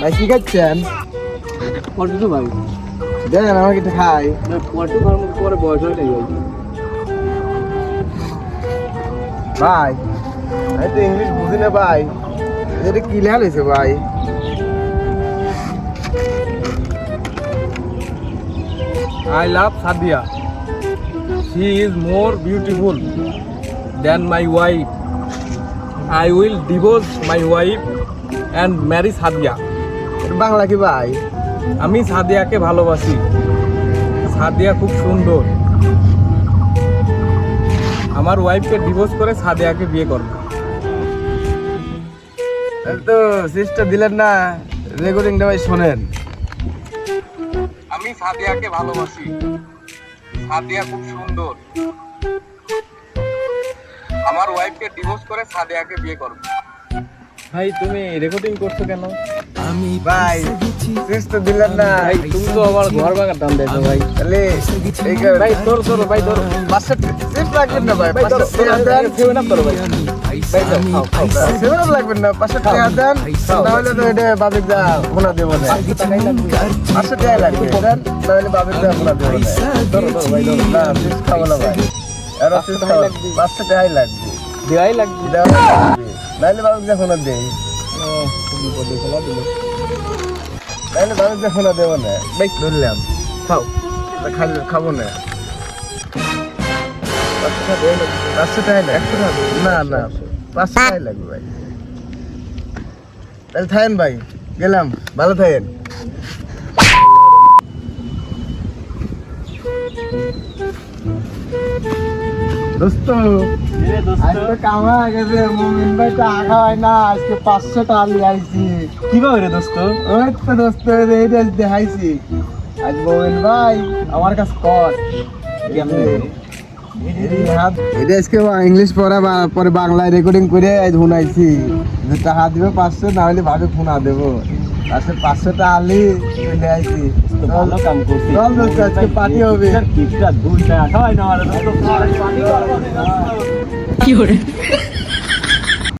ভাই কি খাচ্ছেন? পল্টু তো ভাই দেন আমাকে একটু খাই। পল্টু খাওয়ার মতো পরে বয়স হয়ে নাই ভাই ভাই আমি তো ইংলিশ বুঝি না ভাই। এটা কি লেখা হয়েছে ভাই? I love Sadia. She is more beautiful than my wife. I will divorce my wife marry Sadia. এটা বাংলা কি ভাই? আমি সাদিয়াকে ভালোবাসি। সাদিয়া খুব সুন্দর। আমার ওয়াইফকে ডিভোর্স করে সাদিয়াকে বিয়ে করব। তো সিস্টার দিলেন না। রেকর্ডিংটা ভাই শোনেন। আমি সাদিয়াকে ভালোবাসি। সাদিয়া খুব সুন্দর। আমার ওয়াইফকে ডিভোর্স করে সাদিয়াকে বিয়ে করব। ভাই তুমি রেকর্ডিং করছ কেন? আমি ভাই সিস্টার দিলেন না। ভাই তুমি তো আমার ঘর ভাঙার দাম দেখো ভাই। তাহলে ভাই তোর তোর ভাই তোর পাঁচশো সিস্ট লাগবেন না ভাই। ভাই তোর সেভেন আপ ভাই। লাগবেন না পাঁচশো টাকা দেন। তাহলে তো এটা বাবিক যা ভোনা দেবো না। পাঁচশো টাকা লাগবে। দেন। তাহলে বাবিক যা ভোনা দেবো না। তোর ভাই তোর না খাব না ভাই। এরা সিস্ট খাব পাঁচশো টাকাই লাগবে। দেওয়াই লাগবে। দেওয়া লাগবে। নাহলে বাবিক যা ভোনা দেই বিপদে ফেলা দিল। বাবিক দেবো না। ভাই ধরলাম। খাও খালি খাব না। পাঁচশো টাকাই লাগবে। একশো টাকা না না পাঁচশো লাগবে ভাই। তাহলে থাকেন ভাই গেলাম। ভালো থাকেন দোস্ত আজকে কামা গেছে মুমিন ভাই টাকা হয় না আজকে পাঁচশো টাকা নিয়ে আইছি। কীভাবে রে দোস্ত? ওই তো দোস্ত এইটা দেখাইছি। আজ মোমিন ভাই আমার কাছে কর। এটা আজকে ইংলিশ পড়া পরে বাংলায় রেকর্ডিং করে শুনাইছি। যে টাকা দিবে পাঁচশো না হলে ভাবে ফোনা দেবো। আজকে পাঁচশো টাকা আলি চলে আইছি। ভালো কাম করছি চল দোস্ত আজকে পার্টি হবে। কি দুই